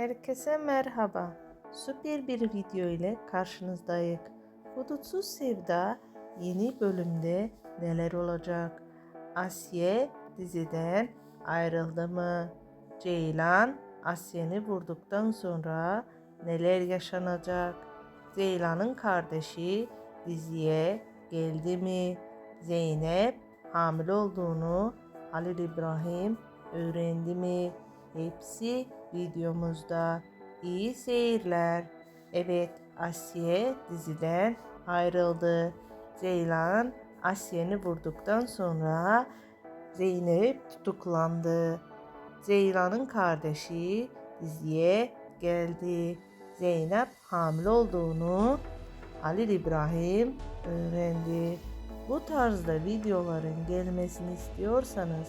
Herkese merhaba. Süper bir video ile karşınızdayız. Hudutsuz Sevda yeni bölümde neler olacak? Asiye diziden ayrıldı mı? Ceylan Asiye'ni vurduktan sonra neler yaşanacak? Ceylan'ın kardeşi diziye geldi mi? Zeynep hamile olduğunu Halil İbrahim öğrendi mi? Hepsi videomuzda. İyi seyirler. Evet, Asiye diziden ayrıldı. Ceylan Asiye'ni vurduktan sonra Zeynep tutuklandı. Ceylan'ın kardeşi diziye geldi. Zeynep hamile olduğunu Halil İbrahim öğrendi. Bu tarzda videoların gelmesini istiyorsanız